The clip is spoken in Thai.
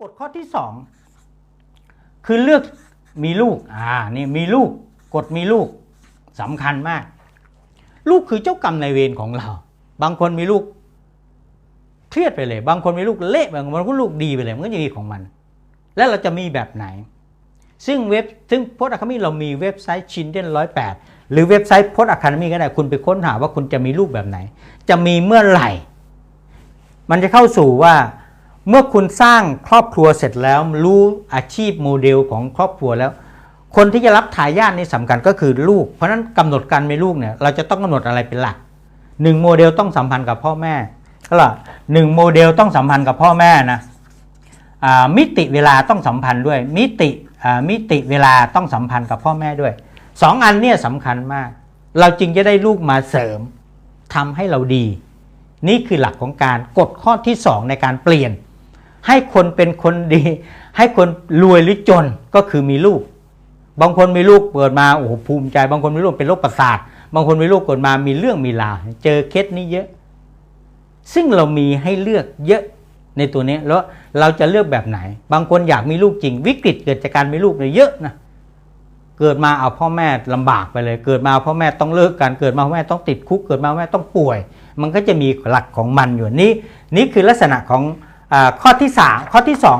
กฎข้อที่สองคือเลือกมีลูก อ่า นี่มีลูก กฎมีลูกสำคัญมาก ลูกคือเจ้ากรรมนายเวรของเรา บางคนมีลูกเครียดไปเลย บางคนมีลูกเละบางคนลูกดีไปเลย มันก็จะมีของมัน แล้วเราจะมีแบบไหน ซึ่งเว็บ ซึ่งพจน์อะคาเมีเรามีเว็บไซต์ชินเดนร้อยแปดหรือเว็บไซต์พจน์อะคาเมีก็ได้ คุณไปค้นหาว่าคุณจะมีลูกแบบไหน จะมีเมื่อไหร่ มันจะเข้าสู่ว่า เมื่อคุณสร้างครอบครัวเสร็จแล้วรู้อาชีพโมเดลของครอบครัวแล้ว คนที่จะรับทายาทนี่สำคัญก็คือลูก เพราะฉะนั้นกำหนดการมีลูกเนี่ยเราจะต้องกำหนดอะไรเป็นหลักหนึ่งโมเดลต้องสัมพันธ์กับพ่อแม่ก็ล่ะหนึ่งโมเดลต้องสัมพันธ์กับพ่อแม่นะมิติเวลาต้องสัมพันธ์ด้วย มิติมิติเวลาต้องสัมพันธ์กับพ่อแม่ด้วยสองอันเนี่ยสำคัญมาก เราจึงจะได้ลูกมาเสริมทำให้เราดี นี่คือหลักของการกฎข้อที่สองในการเปลี่ยน ให้คนเป็นคนดี ให้คนรวยหรือจนก็คือมีลูก บางคนมีลูกเกิดมาโอ้โหภูมิใจ บางคนมีลูกเป็นโรคประสาท บางคนมีลูกเกิดมามีเรื่องมีราวเจอเคสนี้เยอะ ซึ่งเรามีให้เลือกเยอะในตัวนี้แล้วเราจะเลือกแบบไหน บางคนอยากมีลูกจริง วิกฤตเกิดจากการมีลูกเนี่ยเยอะนะเกิดมาเอาพ่อแม่ลำบากไปเลย เกิดมาพ่อแม่ต้องเลิกกันเกิดมาพ่อแม่ต้องติดคุกเกิดมาพ่อแม่ต้องป่วย มันก็จะมีหลักของมันอยู่นี่นี่คือลักษณะของ ข้อที่สามข้อที่สอง